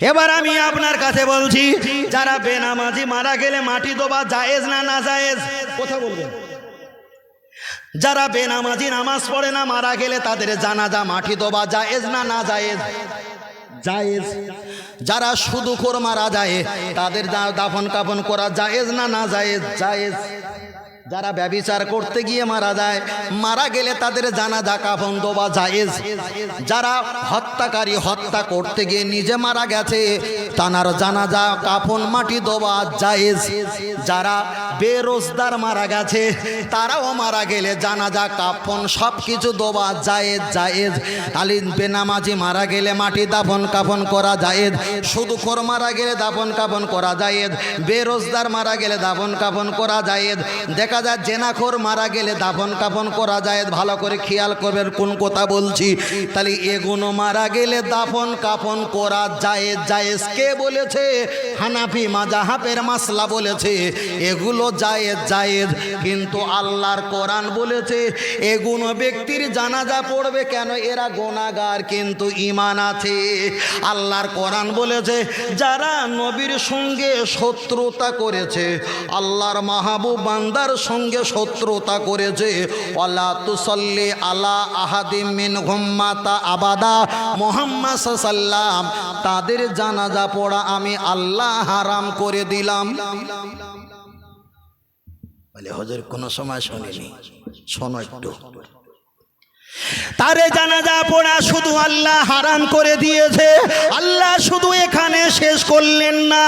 এবার আমি আপনার কাছে বলছি, যারা বেনামাজি মারা গেলে মাটি দোবা জায়েজ না না জায়েজ? কথা বলবেন। যারা বেনামাজি নামাজ পড়ে না, মারা গেলে তাদের জানাজা মাটি দোবা জায়েজ না না জায়েজ? জায়েজ। যারা শুধু কর মারা যায়, তাদের দাফন কাফন করা জায়েজ না না জায়েজ? জায়েজ। যারা ব্যবিচার করতে গিয়ে মারা যায়, মারা গেলে তাদের জানা জানাজা কাফন দোবা জায়েজ। যারা হত্যাকারী হত্যা করতে গিয়ে নিজে মারা গেছে, তানার জানাজা কাফন মাটি দোবা জায়েজ। যারা বেরোজদার মারা গেছে, তারাও মারা গেলে জানা জানাজা কাফন সব কিছু দোবা জায়েজ জায়েজ। আলিন বেনামাজি মারা গেলে মাটি দাফন কাফন করা জায়েজ। শুধু খোর মারা গেলে দাফন কাফন করা জায়েজ। বেরোজদার মারা গেলে দাফন কাফন করা জায়েজ। দেখা যায় জেনাখোর মারা গেলে দাফন কাফন করা যায়, ভালো করে খেয়াল করবেন কোন কথা বলছি। তাহলে এগুলো মারা গেলে দাফন কাফন করা যায়, জায়েজ কে বলেছে? হানাফি মাজাহাবের মাসলা বলেছে, এগুলো জায়েজ জায়েজ। কিন্তু আল্লাহর কোরআন বলেছে এগুলো ব্যক্তির জানাজা পড়বে কেন? এরা গোনাগার, কিন্তু ইমান আছে। আল্লাহর কোরআন বলেছে, যারা নবীর সঙ্গে শত্রুতা করেছে, আল্লাহর মাহবুব বান্দার সঙ্গে শত্রুতা করেছে। আল্লাহ তুসল্লি আলা আহাদিম মিন ঘুম্মাতা আবাদা। মোহাম্মদ সাল্লাম তাদের জানাজা পড়া আমি আল্লাহ হারাম করে দিলাম। বলে, হজর, কোনো সময় শোনেনি। শোনো একটু। তারে জানাজা পড়া শুধু আল্লাহ হারাম করে দিয়েছে। আল্লাহ শুধু এখানে শেষ করলেন না,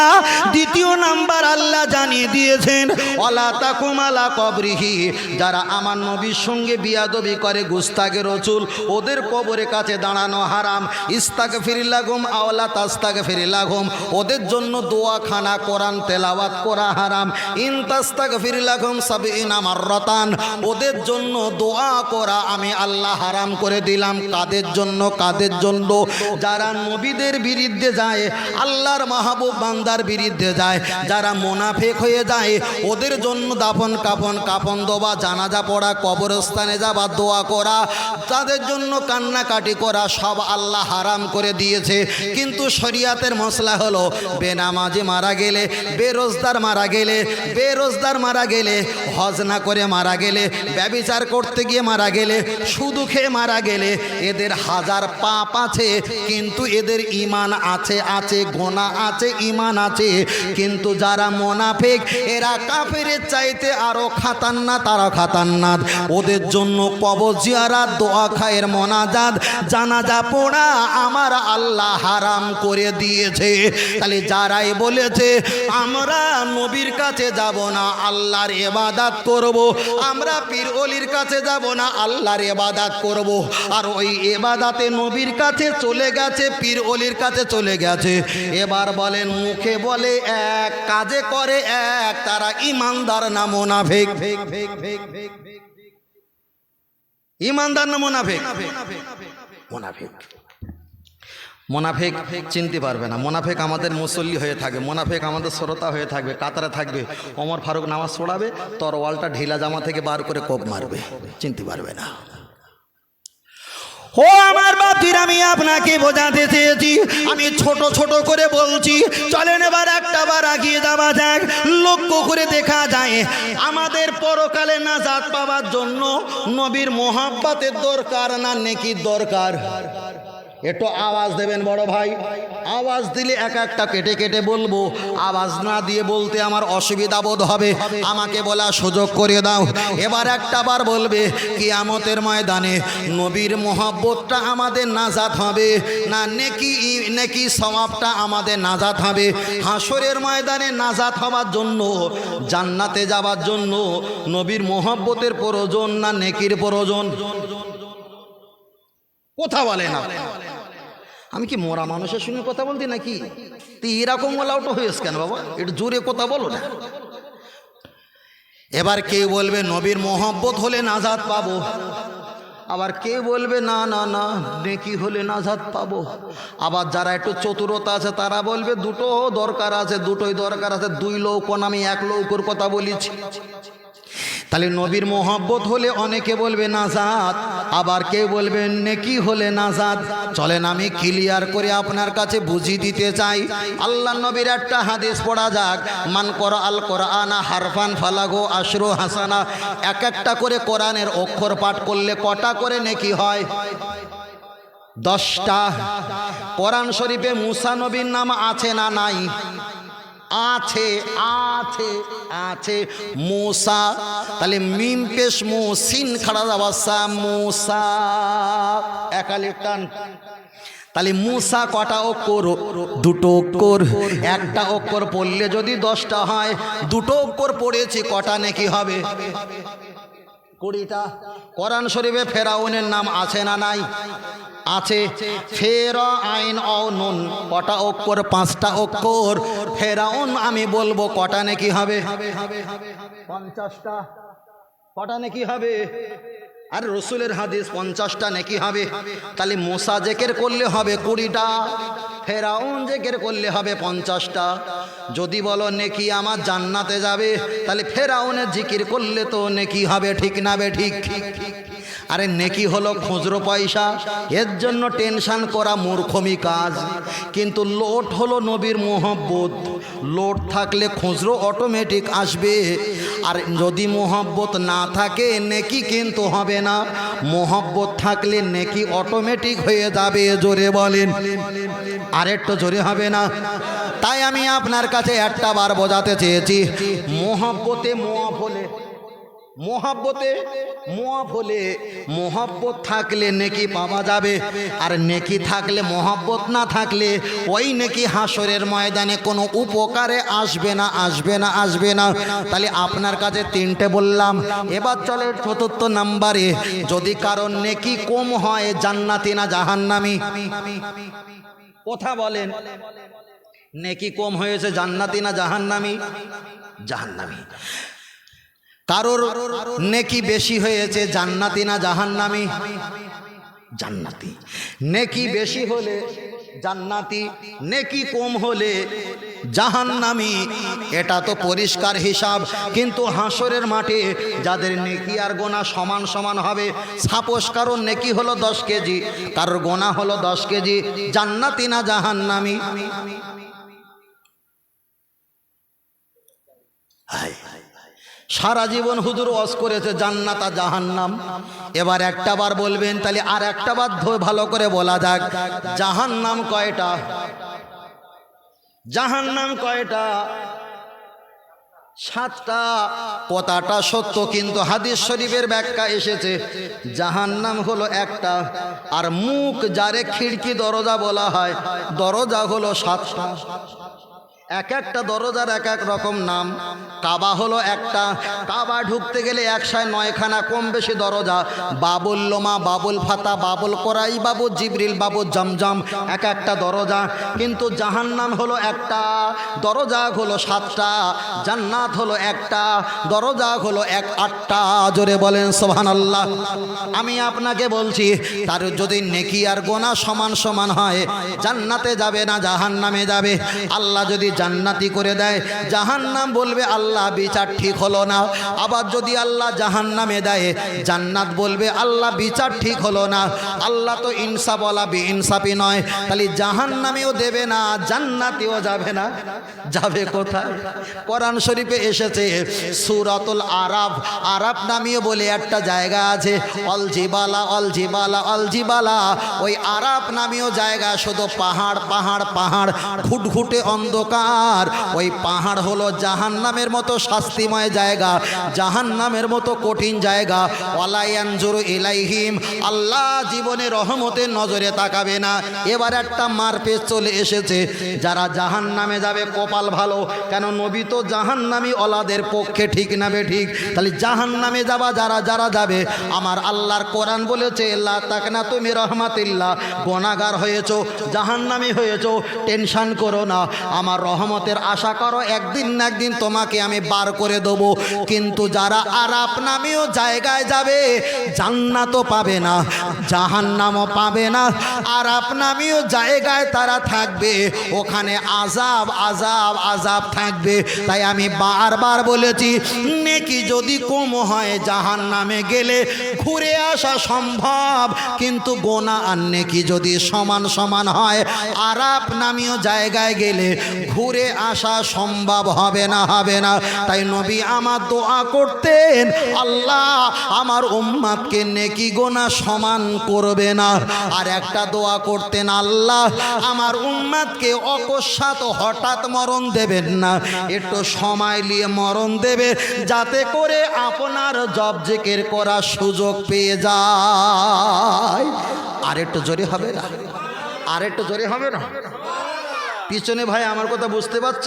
দ্বিতীয় নাম্বার আল্লাহ জানিয়ে দিয়েছেন অলা তাকুমালা কবরিহি যারা আমার নবীর সঙ্গে বিয়াদবি করে গুস্তাকে রচুল ওদের কবরের কাছে দাঁড়ানো হারাম। ইস্তাকে ফিরিলাগুম আওলা তাস্তাকে ফিরিলাগুম ওদের জন্য দোয়া খানা কোরআন তেলাওয়াত করা হারাম। ইন তাস্তাকে সব ইন আমার রতান ওদের জন্য দোয়া করা আমি আল্লাহ হারাম করে দিলাম, কাদের জন্য কাদের জন্য? যারা নবীদের বিরুদ্ধে যায়, আল্লাহর মাহবুব বান্দার বিরুদ্ধে যায়, যারা মোনাফেক হয়ে যায়, ওদের জন্য দাফন, কাফন কাফন দোবা জানাজা পড়া, কবরস্থানে যাবা দোয়া করা তাদের জন্য কান্নাকাটি করা, সব আল্লাহ হারাম করে দিয়েছে। কিন্তু শরিয়াতের মশলা হলো, বেনামাজি মারা গেলে, বেরোজদার মারা গেলে, বেরোজদার মারা গেলে, হজ না করে মারা গেলে, ব্যবিচার করতে গিয়ে মারা গেলে, শুধু খেয়ে মারা গেলে এদের হাজার পাপ আছে, কিন্তু এদের ইমান আছে আছে, গোনা আছে ইমান আছে। কিন্তু যারা মোনাফেক, এরা কাফের চাইতে আরও খাতান্না তারা খাতান্নাত। ওদের জন্য কবজিয়ারা দোয়া খায়ের মোনাজাত, জানাজা পোড়া আমার আল্লাহ হারাম করে দিয়েছে। তাহলে যারাই বলেছে, আমরা নবীর কাছে যাব না, আল্লাহর এবাদাত করব, আমরা পীর অলির কাছে যাব না, আল্লাহর এবাদাত করব। আর ওই এবাদাতে নবীর কাছে চলে গেছে, পীর অলির কাছে চলে গেছে। এবার বলেন, মুখে বলে এক, কাজে করে এক, তারা ইমানদার না মোনাফেক। ইমানদার না মোনাফেক? মোনাফেক। মোনাফেক চিনতে পারবে না। মোনাফেক আমাদের মুসল্লি হয়ে থাকবে মোনাফেক আমাদের শ্রোতা হয়ে থাকবে, কাতারে থাকবে। ওমর ফারুক নামাজ পড়াবে, তরওয়ালটা ঢিলা জামা থেকে বার করে কোপ মারবে। চিনতে পারবে না। ও আমার বাপির আমি আপনাকে বোঝাতে চেয়েছি। আমি ছোট ছোট করে বলছি, চলেন এবার একটা বার আগিয়ে যাওয়া যাক। লক্ষ্য করে দেখা যায়, আমাদের পরকালে না জাত পাওয়ার জন্য নবীর মোহাব্বাতের দরকার না, নেকির দরকার? একটু আওয়াজ দেবেন বড় ভাই। আওয়াজ দিলে এক একটা কেটে কেটে বলব। আওয়াজ না দিয়ে বলতে আমার অসুবিধা বোধ হবে। আমাকে বলা সুযোগ করে দাও। এবার একটা বার বলবে, কিয়ামতের ময়দানে নবীর মোহাব্বতটা আমাদের নাজাত হবে, না নেকি নেকি সওয়াবটা আমাদের নাজাত হবে। হাসরের ময়দানে নাজাত হওয়ার জন্য, জান্নাতে যাওয়ার জন্য নবীর মোহাব্বতের প্রয়োজন, না নেকির প্রয়োজন? কথা বলে না। আমি কি মরা মানুষের সঙ্গে কথা বলতি নাকি? তুই এরকম ওলাউটো হয়েছ কেন বাবা? একটু জোরে কথা বলো না। এবার কেউ বলবে, নবীর মোহব্বত হলে নাজাদ পাবো। আবার কে বলবে, না না না, নেকি হলে নাজাদ পাবো। আবার যারা একটু চতুরতা আছে, তারা বলবে, দুটো দরকার আছে, দুটোই দরকার আছে, দুই লৌকন আমি এক লৌকর কথা বলেছি। তাহলে নবীর মোহব্বত হলে অনেকে বলবে নাজাদ আবার কেউ বলবেন নেকি হলে নাজাদ চলেন, আমি ক্লিয়ার করে আপনার কাছে বুঝিয়ে দিতে চাই। আল্লাহ নবীর একটা হাদিস পড়া যাক। মান কর আল কোরআনা হারফান ফালাগো আশরু হাসানা। এক একটা করে কোরআনের অক্ষর পাঠ করলে কটা করে নেকি হয়? দশটা। কোরআন শরীফে মুসা নবীর নাম আছে না নাই? আছে আছে আছে মুসা, তাহলে মিম পেশ মো, সিন খাড়া যাবাসা মুসা। একালির টান। তাহলে মুসা কটা অক্ষর? দুটো অক্ষর। একটা অক্ষর পড়লে যদি দশটা হয়, দুটো অক্ষর পড়েছি, কটা নাকি হবে? কুড়িটা। কোরআন শরীফে ফেরাউনের নাম আছে না নাই? আছে। ফের আইন অ নুন, কটা অক্ষর, পাঁচটা অক্ষর। ফেরাউন, আমি বলব, কটা নাকি হবে? পঞ্চাশটা। কটা নাকি হবে? আর রসুলের হাদিস, পঞ্চাশটা নাকি হবে? তাহলে মোসা জেকের করলে হবে কুড়িটা, ফেরাউন জেকের করলে হবে পঞ্চাশটা। যদি বলো নেকি আমার জান্নাতে যাবে, তাহলে ফেরাউনের জিকির করলে তো নেকি হবে, ঠিক না বে ঠিক? আরে নেকি হলো খুচরো পয়সা, এর জন্য টেনশন করা মূর্খমি কাজ। কিন্তু লোট হলো নবীর মোহব্বত, লোট থাকলে খুচরো অটোমেটিক আসবে। আর যদি মোহব্বত না থাকে, নেকি কিন্তু হবে না। মোহব্বত থাকলে নেকি অটোমেটিক হয়ে যাবে, জোরে বলেন। আর একটু জোরে হবে না? তাই আমি আপনার কাছে একটা বার বোঝাতে চেয়েছি। মোহব্বতে মোয়াফ হলে মোহাব্বতে মোয়াফ হলে মোহাব্বত থাকলে নেকি পাওয়া যাবে। আর নেকি থাকলে, মোহাব্বত না থাকলে ওই নেকি হাসরের ময়দানে কোনো উপকারে আসবে না আসবে না আসবে না। তাহলে আপনার কাছে তিনটে বললাম। এবার চলে চতুর্থ নাম্বারে। যদি কারণ নেকি কম হয়, জান্নাতি না জাহান্নামি? কথা বলেন। নেকি কম হয়েছে, জান্নাতি না জাহান্নামি? জাহান্নামি। কারোর নেকি বেশি হয়েছে, জান্নাতি না জাহান্নামি? জান্নাতি। নেকি বেশি হলে জান্নাতি, নেকি কম হলে জাহান্নামি, এটা তো পরিষ্কার হিসাব। কিন্তু হাসরের মাঠে যাদের নেকি আর গোনা সমান সমান হবে, সাপোজ কারোর নেকি হলো দশ কেজি, কারোর গোনা হলো দশ কেজি, জান্নাতি না জাহান্নামি? সারা জীবন হুজুর ওয়াজ করেছে, জান্নাত আর জাহান্নাম। এবার একটা বার বলবেন, তাহলে আর একটা বার ভালো করে বলা যাক, জাহান্নাম কয়টা? জাহান্নাম কয়টা? সাতটা। কথাটা সত্য, কিন্তু হাদিস শরীফের ব্যাখ্যা এসেছে, জাহান্নাম হলো একটা। আর মুখ যারে খিড়কি দরজা বলা হয়, দরজা হলো সাতটা। এক একটা দরজার এক এক রকম নাম। কাবা হলো একটা। কাবা ঢুকতে গেলে একশায় নয়খানা কম বেশি দরজা। বাবুল লোমা, বাবুল ফাতা, বাবুল করাই, বাবু জিবরিল, বাবু জমজম, এক একটা দরজা। কিন্তু জাহান্নাম হলো একটা দরজা হলো সাতটা, জান্নাত হলো একটা দরজা হলো এক আটটা। জোরে বলেন সোহান আল্লাহ আমি আপনাকে বলছি, তার যদি নেকি আর গোনা সমান সমান হয়, জান্নাতে যাবে না, জাহান্নামে যাবে। আল্লাহ যদি জান্নাতি করে দেয়। জাহান্নাম বলবে, আল্লাহ, বিচার ঠিক হলো না। আবার যদি আল্লাহ জাহান্নামে দেয়, জান্নাত বলবে, আল্লাহ, বিচার ঠিক হলো না। আল্লাহ তো ইনসাফ বলা বে ইনসাফি নয়। তাহলে জাহান্নামেও দেবে না, জান্নাতিও যাবে না। যাবে কোথায়? কোরআন শরীফে এসেছে, সুরাতুল আরাব আরাব নামীয় বলে একটা জায়গা আছে Al Jibala Al Jibala Al Jibala ওই আরাব নামীয় জায়গা, শুধু পাহাড় পাহাড় পাহাড় ঘুটঘুটে অন্ধকার। ওই পাহাড় হলো জাহান নামের মতো শাস্তিময় জায়গা জাহান নামের মতো কঠিন জায়গা। ওয়ালায়ানজুর ইলাইহিম, আল্লাহ জীবনে রহমতের নজরে তাকাবে না। এবার একটা মারপেচ চলে এসেছে, যারা জাহান নামে যাবে কপাল ভালো, কেন নবী তো জাহান নামি অলাদের পক্ষে ঠিক নাবে ঠিক? তাহলে জাহান নামে যাবা যারা যারা যাবে? আমার আল্লাহর কোরআন বলেছে আল্লাহ তাক না তুমি রহমাতিল্লাহ, গোনাগার হয়েছো জাহান নামি হয়েছো, টেনশন করো না। আমার রহমত রহমতের আশা করো, একদিন না একদিন তোমাকে আমি বার করে দেবো। কিন্তু যারা আরাপ নামেও জায়গায় যাবে, জান্নাতও পাবে না, জাহান্নামও পাবে না। আরাপ নামেও জায়গায় তারা থাকবে, ওখানে আজাব আজাব আজাব থাকবে। তাই আমি বারবার বলেছি, নেকি যদি কম হয় জাহান নামে গেলে ঘুরে আসা সম্ভব, কিন্তু গোনা আর নেকি যদি সমান সমান হয়, আরাপ নামীয় জায়গায় গেলে ঘুরে আসা সম্ভব হবে না হবে না। তাই নবী আমার দোয়া করতেন, আল্লাহ আমার উম্মাদকে নেকি গোনা সমান করবে না। আর একটা দোয়া করতেন, আল্লাহ আমার উম্মাদকে অকস্মাত হঠাৎ মরণ দেবেন না। একটু সময় নিয়ে মরণ দেবে যাতে করে আপনার জব জেকের করার সুযোগ পেয়ে যায়। আর একটু জোরে হবে না, আর একটু জোরে হবে না। পিছনে ভাই আমার কথা বুঝতে পারছ?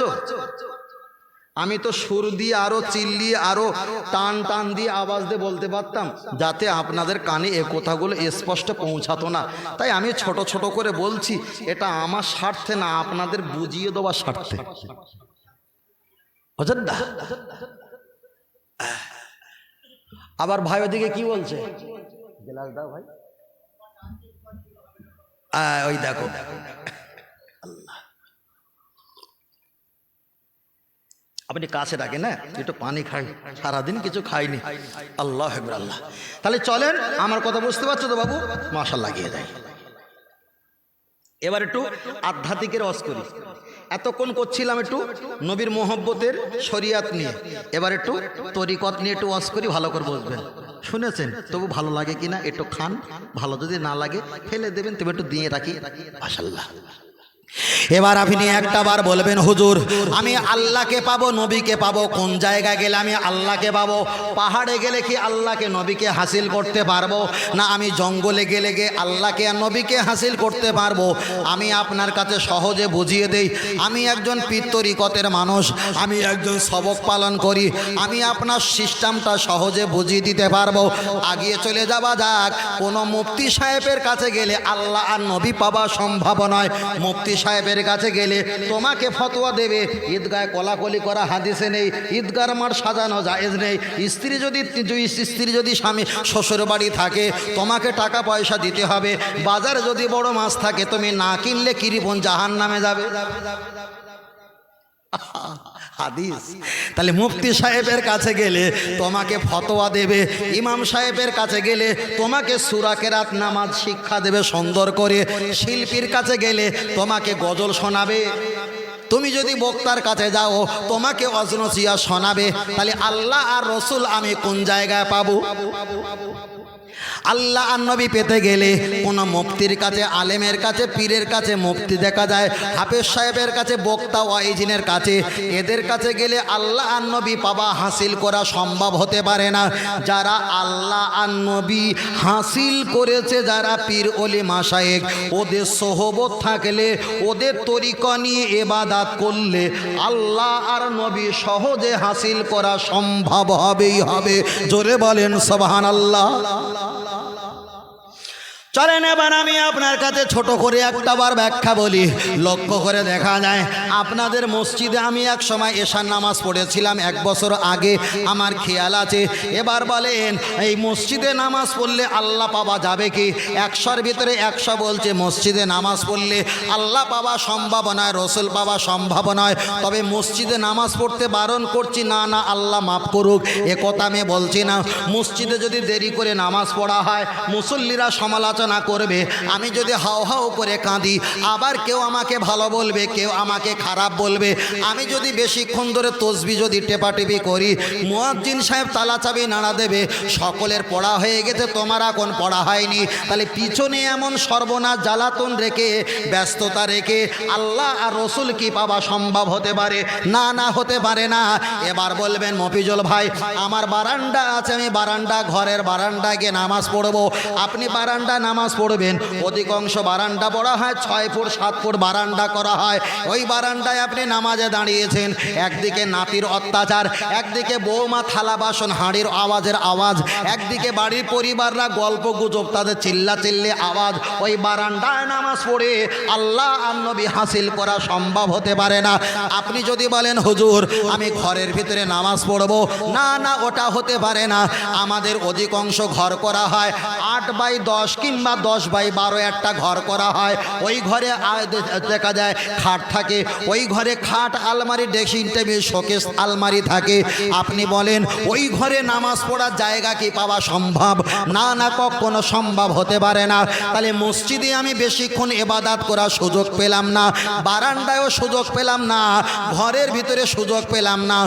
আমি তো সুর দিয়ে আরও চিল্লিয়ে আরও টান টান দিয়ে আওয়াজ দিয়ে বলতে পারতাম, যাতে আপনাদের কানে এ কথাগুলো স্পষ্ট পৌঁছাতো না। তাই আমি ছোট ছোট করে বলছি, এটা আমার স্বার্থে না, আপনাদের বুঝিয়ে দেওয়ার স্বার্থে। আবার ভাই ওদিকে কি বলছে? ভাই। ওই দেখো। আপনি কাছে ডাকে না একটু পানি খাই সারাদিন কিছু খাইনি। আল্লাহ হেকবর আল্লাহ। তাহলে চলেন, আমার কথা বুঝতে পারছ তো বাবু? মাশাল লাগিয়ে দেয় এবার একটু আধ্যাত্মিকের অস করি। এতক্ষণ করছিলাম একটু নবীর মোহব্বতের শরিয়াত নিয়ে। এবার একটু তরিকত নিয়ে একটু অস করি, ভালো করে বসবেন শুনেছেন? তবু ভালো লাগে কিনা? একটু খান। ভালো যদি না লাগে, ফেলে দেবেন, তবে একটু দিয়ে রাখি। মাশাল্লাহ এবার আপনি একটা বার বলবেন, হুজুর, আমি আল্লাহকে পাবো, নবীকে পাবো? কোন জায়গায় গেলে আমি আল্লাহকে পাবো? পাহাড়ে গেলে কি আল্লাহকে, নবীকে হাসিল করতে পারব? না, আমি জঙ্গলে গেলে গিয়ে আল্লাহকে আর নবীকে হাসিল করতে পারব? আমি আপনার কাছে সহজে বুঝিয়ে দেই, আমি একজন পিত্তরিকতের মানুষ, আমি একজন সবক পালন করি, আমি আপনার সিস্টেমটা সহজে বুঝিয়ে দিতে পারব। আগিয়ে চলে যাওয়া যাক, কোনো মুফতি সাহেবের কাছে গেলে আল্লাহ আর নবী পাওয়া সম্ভব নয়। মুফতি সাহেবের কাছে গেলে তোমাকে ফতোয়া দেবে, ঈদগায় কলাকলি করা হাদিসে নেই, ঈদগার মার সাজানো জায়েজ নেই, স্ত্রী যদি স্ত্রী যদি স্বামী, শ্বশুর বাড়ি থাকে, তোমাকে টাকা পয়সা দিতে হবে, বাজারে যদি বড় মাছ থাকে, তুমি না কিনলে কিরিপন জাহান নামে যাবে হাদিস। তাহলে মুফতি সাহেবের কাছে গেলে তোমাকে ফতোয়া দেবে, ইমাম সাহেবের কাছে গেলে তোমাকে সুরাকেরাত নামাজ শিক্ষা দেবে সুন্দর করে, শিল্পীর কাছে গেলে তোমাকে গজল শোনাবে। তুমি যদি বক্তার কাছে যাও, তোমাকে অজনসিয়া শোনাবে। তাহলে আল্লাহ আর রসুল আমি কোন জায়গায় পাবো? আল্লাহ আর নবী পেতে গেলে কোনো মুক্তির কাছে, আলেমের কাছে, পীরের কাছে মুক্তি দেখা যায়, হাফেজ সাহেবের কাছে, বক্তা ওয়াইজিনের কাছে। এদের কাছে গেলে আল্লাহ আর নবী পাবা হাসিল করা সম্ভব হতে পারে না। যারা আল্লাহ আর নবী হাসিল করেছে, যারা পীর অলি মাসায়েক ওদের সোহবত থাকলে, ওদের তরিকা নিয়ে এবাদাত করলে আল্লাহ আর নবী সহজে হাসিল করা সম্ভব হবেই হবে। জোরে বলেন সবহান আল্লাহ চলেন এবার আমি আপনার কাছে ছোট করে একটা বার ব্যাখ্যা বলি। লক্ষ্য করে দেখা যায়, আপনাদের মসজিদে আমি এক সময় এশার নামাজ পড়েছিলাম এক বছর আগে, আমার খেয়াল আছে। এবার বলেন, এই মসজিদে নামাজ পড়লে আল্লাহ পাওয়া যাবে কি? একশোর ভিতরে একশো বলছে, মসজিদে নামাজ পড়লে আল্লাহ পাওয়া সম্ভব নয়, রসুল পাওয়া সম্ভব নয়। তবে মসজিদে নামাজ পড়তে বারণ করছি, না না, আল্লাহ মাফ করুক, এ কথা আমি বলছি না। মসজিদে যদি দেরি করে নামাজ পড়া হয়, মুসল্লিরা সমালোচনা করবে। আমি যদি হাও হাও করে কাঁদি, আবার কেউ আমাকে ভালো বলবে, কেউ আমাকে খারাপ বলবে। আমি যদি বেশিক্ষণ ধরে তসবি যদি টেপাটেপি করি, মুয়াজ্জিন সাহেব তালা চাবি নাড়া দেবে, সকলের পড়া হয়ে গেছে, তোমার এখন পড়া হয়নি। তাহলে পিছনে এমন সর্বনাশ জ্বালাতন রেখে, ব্যস্ততা রেখে, আল্লাহ আর রসুল কি পাওয়া সম্ভব হতে পারে? না না, হতে পারে না। এবার বলবেন, মফিজুল ভাই, আমার বারান্দা আছে, আমি বারান্দা ঘরের বারান্দায় গিয়ে নামাজ পড়ব। আপনি বারান্দা নামাজ নামাজ পড়বেন। অধিকাংশ বারান্দা পড়া হয়, ছয় ফুট, সাত ফুট বারান্দা করা হয়। ওই বারান্দায় আপনি নামাজে দাঁড়িয়েছেন। একদিকে নাতির অত্যাচার, একদিকে বৌমা থালা বাসন, হাঁড়ির আওয়াজের আওয়াজ, একদিকে বাড়ির পরিবাররা গল্প গুজব, তাদের চিল্লা চিল্লে আওয়াজ। ওই বারান্দায় নামাজ পড়ে আল্লাহ আর নবী হাসিল করা সম্ভব হতে পারে না। আপনি যদি বলেন, হুজুর, আমি ঘরের ভিতরে নামাজ পড়ব। না না, ওটা হতে পারে না। আমাদের অধিকাংশ ঘর করা হয় আট বাই দশ কিংবা দশ বাই বারো একটা ঘর করা হয়। ওই ঘরে দেখা যায় খাট থাকে। ওই ঘরে খাট, আলমারি, ড্রেসিং টেবিল, শোকেস, আলমারি থাকে। আপনি বলেন, ওই ঘরে নামাজ পড়ার জায়গা কি পাওয়া সম্ভব? না না, কখনো সম্ভব হতে পারে না। তাহলে মসজিদে আমি বেশিক্ষণ এবাদাত করার সুযোগ পেলাম না। বারান্দায়ও সুযোগ পেলাম না। ঘরের ভিতরে সুযোগ পেলাম না।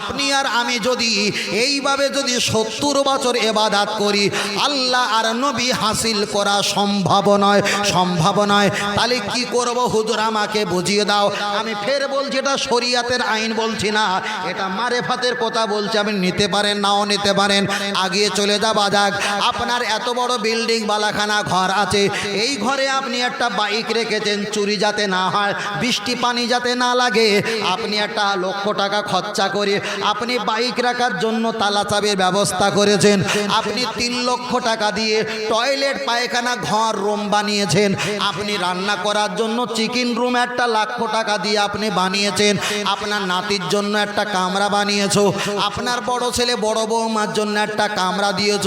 আপনি আর আমি যদি এইভাবে যদি সত্তর বছর এবাদাত করি, আল্লাহ আর নবী হাসিল করা সম্ভব নয় সম্ভব নয়। তাহলে কি করব? হুজুর, আমাকে বুঝিয়ে দাও। আমি ফের বলছি, এটা শরিয়াতের আইন বলছি না। এটা মারেফাতের কথা বলছি। আপনি নিতে পারেন, নাও নিতে পারেন। আগিয়ে চলে যাওয়া যাক আপনার এত বড় বিল্ডিং, বালাখানা ঘর আছে। এই ঘরে আপনি একটা বাইক রেখেছেন, চুরি যাতে না হয়, বৃষ্টি পানি যাতে না লাগে। আপনি একটা লক্ষ টাকা খরচা করে আপনি বাইক রাখার জন্য তালা চাবির ব্যবস্থা করেছেন। আপনি তিন লক্ষ টাকা দিয়ে টয়লেট পায়খানা ঘর রুম বানিয়েছেন। আপনি রান্না করার জন্য চিকেন রুম একটা লক্ষ টাকা দিয়ে আপনি বানিয়েছেন। আপনার নাতির জন্য একটা কামরা বানিয়েছো। আপনার বড় ছেলে বড় বৌমার জন্য একটা কামরা দিয়েছ।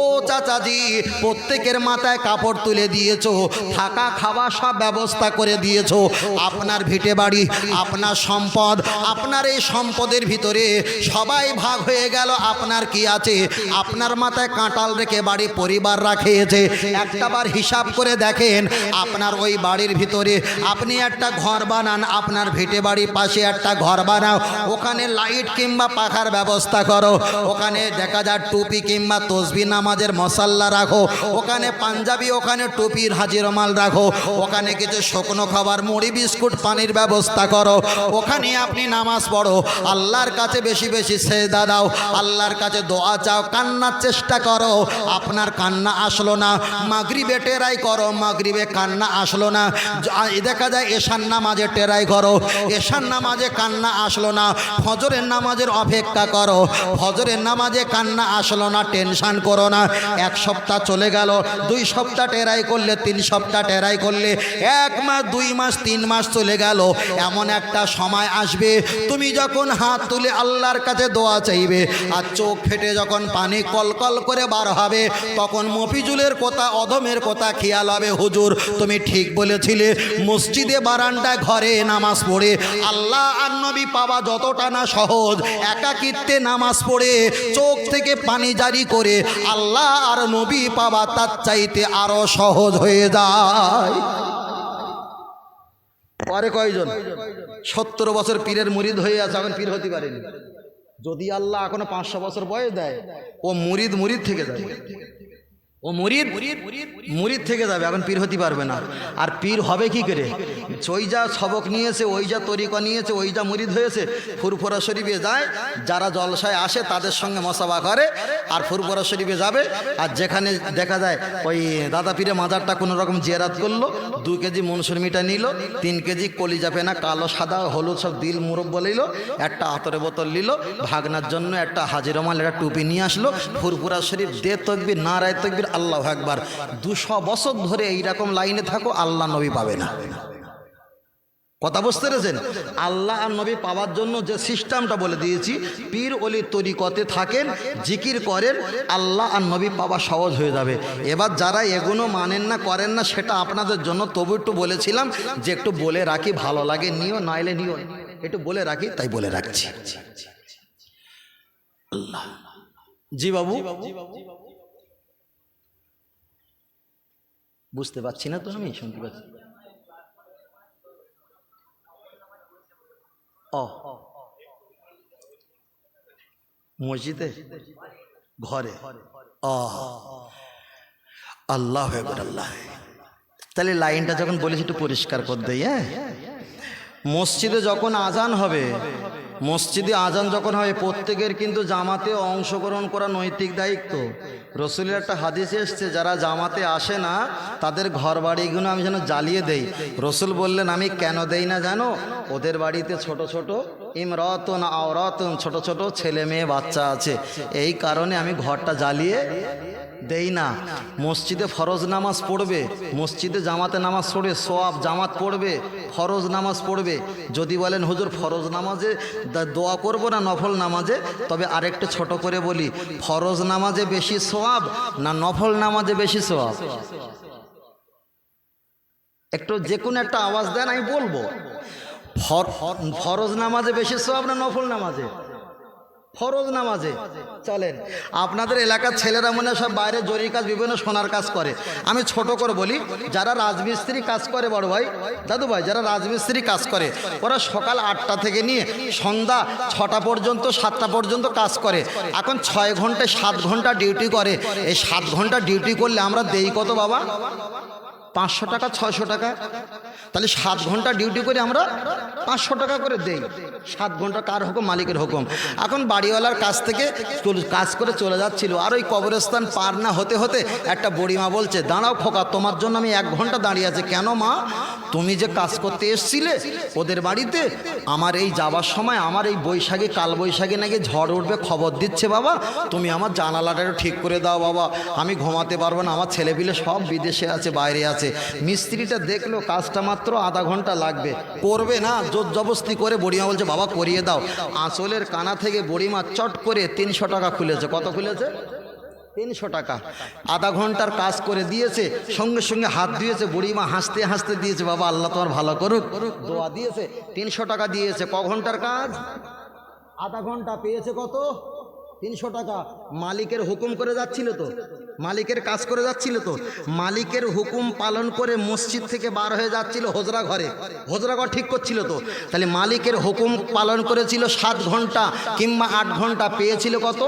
ও চাচাজি, প্রত্যেকের মাথায় কাপড় তুলে দিয়েছ। থাকা খাওয়া সব ব্যবস্থা করে দিয়েছ। আপনার ভিটে বাড়ি, আপনার সম্পদ, আপনার এই সম্পদের ভিতরে সবাই ভাগ হয়ে গেল। আপনার কি আছে? আপনার মাথায় কাঁটাল রেখে বাড়ি পরিবার রাখিয়েছে। একটাবার হিসাব করে দেখেন, আপনার ওই বাড়ির ভিতরে আপনি একটা ঘর বানান, আপনার ভিটে বাড়ির পাশে একটা ঘর বানাও, ওখানে লাইট কিংবা পাখার ব্যবস্থা করো, ওখানে দেখা যায় টুপি কিংবা তসবি নামাজের মশাল্লা রাখো, ওখানে পাঞ্জাবি, ওখানে টুপির হাজিরমাল রাখো, ওখানে কিছু শুকনো খাবার, মুড়ি, বিস্কুট, পানির ব্যবস্থা করো, ওখানে আপনি নামাজ পড়ো, আল্লাহর কাছে বেশি বেশি সেদা দাও, আল্লাহর কাছে দোয়া চাও, কান্নার চেষ্টা করো, আপনার কান্না আসলো না মাগরিবে টেরাই করো, মাগরিবে কান্না আসলো না। দেখা যায় এশান নামাজে টেরাই করো। এশান নামাজে কান্না আসলো না। ফজরের নামাজের অপেক্ষা করো। ফজরের নামাজে কান্না আসলো না, টেনশান করো না। এক সপ্তাহ চলে গেল, দুই সপ্তাহ টেরাই করলে, তিন সপ্তাহ টেরাই করলে, এক মাস, দুই মাস, তিন মাস চলে গেল। এমন একটা সময় আসবে, তুমি যখন হাত তুলে আল্লাহর কাছে দোয়া চাইবে, আর চোখ ফেটে যখন পানি কলকল করে বার হবে, তখন মফিজুলের কথা অধমের কথা খেয়াল হবে, হুজুর। তুমি ঠিক বলেছিলে, মসজিদে, বারান্দায় ঘরে নামাজ পড়ে আল্লাহ আর নবী পাওয়া যতটা না সহজ। একাকিত্বে নামাজ পড়ে, চোখ থেকে পানি জারি করে আল্লাহ আর নবী পাওয়া তার চাইতে আরও সহজ হয়ে যায়। পরে কয়জন? সত্তর বছর পীরের মুরিদ হয়ে আছে, এখন পীর হতে পারেনি। যদি আল্লাহ এখনও পাঁচশো বছর বয়স দেয়, ও মুরিদ মুরিদ থেকে যাবে। ও মুরিদ মুরিদ থেকে যাবে, এখন পীর হতে পারবে না। আর পীর হবে কি করে? ওই যা সবক নিয়েছে, ওই যা তরিকা নিয়েছে, ওই যা মুরিদ হয়েছে, ফুরফুরা শরীফে যায়, যারা জলসায় আসে তাদের সঙ্গে মশাবা করে, আর ফুরফুরা শরীফে যাবে, আর যেখানে দেখা যায় ওই দাদা পীরে মাজারটা কোনো রকম জেরাত করল, দু কেজি মনসুর মিটা নিল, তিন কেজি কলিজা পেনা, কালো, সাদা, হলুদ সব দিল মুরব্ব লইল, একটা আতরে বোতল নিল, ভাগনার জন্য একটা হাজিরমাল একটা টুপি নিয়ে আসলো, ফুরফুরা শরীফ দে তকবির, না রায় তকবির আল্লাহ একবার দুশো বছর ধরে এইরকম লাইনে থাকো, আল্লাহ নবী পাবে না। কথা বুঝতে পেরেছেন? আল্লাহ আর নবী পাওয়ার জন্য যে সিস্টেমটা বলে দিয়েছি, পীর অলি তরিকতে থাকেন, জিকির করেন, আল্লাহ আর নবী পাওয়া সহজ হয়ে যাবে। এবার যারা এগুলো মানেন না, করেন না, সেটা আপনাদের জন্য তবু একটু বলেছিলাম যে একটু বলে রাখি, ভালো লাগে, নিও, নাইলে নিও। একটু বলে রাখি, তাই বলে রাখছি। আল্লাহ। জি বাবু। বুঝতে পারছি না তো আমি, শুনতে পাচ্ছি। ও মসজিদে? ঘরে? আল্লাহ আল্লাহ তাহলে লাইনটা যখন বলেছি একটু পরিষ্কার করে দেই হ্যাঁ? মসজিদে যখন আজান হবে মসজিদে আজান যখন হয়, প্রত্যেকের কিন্তু জামাতে অংশগ্রহণ করা নৈতিক দায়িত্ব। রসুলের একটা হাদিস এসছে, যারা জামাতে আসে না, তাদের ঘর বাড়িগুলো আমি যেন জ্বালিয়ে দেই। রসুল বললেন, আমি কেন দেই না জানো? ওদের বাড়িতে ছোট ছোট ইমরতন, আওরতন, ছোট ছোট ছেলে মেয়ে বাচ্চা আছে। এই কারণে আমি ঘরটা জ্বালিয়ে দেই না। মসজিদে ফরজ নামাজ পড়বে, মসজিদে জামাতে নামাজ পড়বে সোয়াব জামাত পড়বে, ফরজ নামাজ পড়বে। যদি বলেন, হুজুর, ফরজ নামাজে দোয়া করব না নফল নামাজে? তবে আরেকটু ছোট করে বলি, ফরজ নামাজে বেশি সোয়াব না নফল নামাজে বেশি সোয়াব একটু যে কোনো একটা আওয়াজ দেন, আমি বলব। ফরজ নামাজে বেশি সোয়াব না নফল নামাজে? ফরজ নামাজে। চলেন। আপনাদের এলাকার ছেলেরা মনে সব বাইরে জরির কাজ, বিভিন্ন সোনার কাজ করে। আমি ছোট করে বলি, যারা রাজমিস্ত্রি কাজ করে, বড় ভাই, দাদু ভাই, যারা রাজমিস্ত্রি কাজ করে, ওরা সকাল আটটা থেকে নিয়ে সন্ধ্যা ছটা পর্যন্ত, সাতটা পর্যন্ত কাজ করে। এখন ছয় ঘন্টায় সাত ঘণ্টা ডিউটি করে। এই সাত ঘণ্টা ডিউটি করলে আমরা দেই কত বাবা? পাঁচশো টাকা, ছয়শো টাকা। তাহলে সাত ঘণ্টা ডিউটি করে আমরা পাঁচশো টাকা করে দেই। সাত ঘণ্টা কার হুকুম? মালিকের হুকুম। এখন বাড়িওয়ালার কাছ থেকে কাজ করে চলে যাচ্ছিল। আর ওই কবরস্থান পার না হতে হতে একটা বুড়িমা বলছে, দাঁড়াও খোকা, তোমার জন্য আমি এক ঘণ্টা দাঁড়িয়ে আছি। কেন মা? তুমি যে কাজ করতে এসছিলে ওদের বাড়িতে, আমার এই যাবার সময় আমার এই বৈশাখী কাল বৈশাখী নাকি ঝড় উঠবে খবর দিচ্ছে বাবা। তুমি আমার জানালাটা ঠিক করে দাও বাবা। আমি ঘুমাতে পারব না। আমার ছেলেপিলে সব বিদেশে আছে, বাইরে আছে। মিস্ত্রিটা দেখল, কাজটা মাত্র আধা ঘণ্টা লাগবে। করবে না জোর জবস্তি করে বুড়িমা বলছে, বাবা করিয়ে দাও। আঁচলের কানা থেকে বুড়িমা চট করে তিনশো টাকা খুলেছে। কত খুলেছে? তিনশো টাকা। আধা ঘণ্টার কাজ করে দিয়েছে, সঙ্গে সঙ্গে হাত দিয়েছে, বুড়িমা হাসতে হাসতে দিয়েছে, বাবা, আল্লাহ তোমার ভালো করুক। দোয়া দিয়েছে, তিনশো টাকা দিয়েছে। ক ঘণ্টার কাজ? আধা ঘণ্টা পেয়েছে কত? তিনশো টাকা। মালিকের হুকুম করে যাচ্ছিল তো? মালিকের কাজ করে যাচ্ছিল তো। মালিকের হুকুম পালন করে মসজিদ থেকে বার হয়ে যাচ্ছিল হোজরা ঘরে। হোজরা ঘর ঠিক করছিল তো। তাহলে মালিকের হুকুম পালন করেছিল সাত ঘণ্টা কিংবা আট ঘণ্টা। পেয়েছিল কত?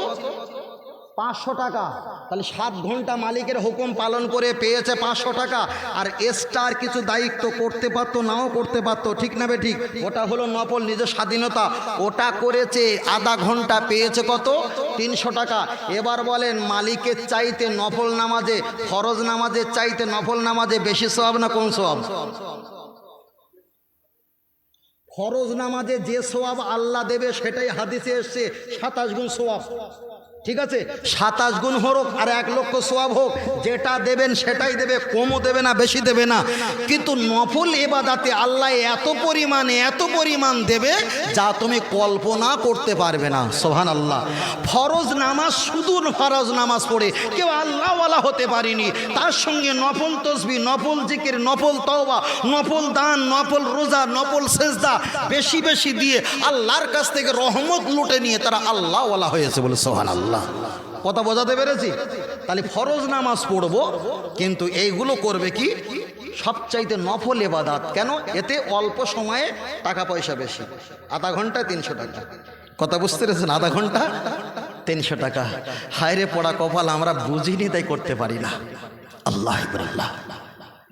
পাঁচশো টাকা। তাহলে সাত ঘণ্টা মালিকের হুকুম পালন করে পেয়েছে পাঁচশো টাকা। আর এক্সট্রার কিছু দায়িত্ব করতে পারতো, নাও করতে পারতো, ঠিক না ঠিক? ওটা হলো নফল নিজের স্বাধীনতা। ওটা করেছে, আধা ঘণ্টা পেয়েছে কত? তিনশো টাকা। এবার বলেন, মালিকের চাইতে নফল নামাজে, ফরজ নামাজের চাইতে নফল নামাজে বেশি সোয়াব না কোন সোয়াব ফরজ নামাজে যে সোয়াব আল্লাহ দেবে, সেটাই হাদিসে এসছে, সাতাশ গুণ সোয়াব ঠিক আছে? সাতাশ গুণ হোক আর এক লক্ষ সোয়াব হোক, যেটা দেবেন সেটাই দেবে, কমও দেবে না, বেশি দেবে না। কিন্তু নফল এবাদাতে আল্লাহ এত পরিমাণে, এত পরিমাণ দেবে যা তুমি কল্পনা করতে পারবে না। সোহান আল্লাহ ফরজ নামাজ শুধু ফরজ নামাজ পড়ে, কেউ আল্লাহওয়ালা হতে পারেনি। তার সঙ্গে নফল তসবি, নফল জিকির, নফল তওবা, নফল দান, নফল রোজা, নফল সেজদা বেশি বেশি দিয়ে আল্লাহর কাছ থেকে রহমত লুটে নিয়ে তারা আল্লাহওয়ালা হয়েছে বলে সোহান আল্লাহ কথা বোঝাতে পেরেছি? তাহলে ফরজ নামাজ পড়ব, কিন্তু এইগুলো করবে কি? সবচাইতে নফল এবাদাত কেন? এতে অল্প সময়ে টাকা পয়সা বেশি। আধা ঘণ্টা তিনশো টাকা। কথা বুঝতে পেরেছেন? আধা ঘণ্টা তিনশো টাকা। হায়রে পড়া কপাল আমরা বুঝিনি, তাই করতে পারি না। আল্লাহ আল্লাহ।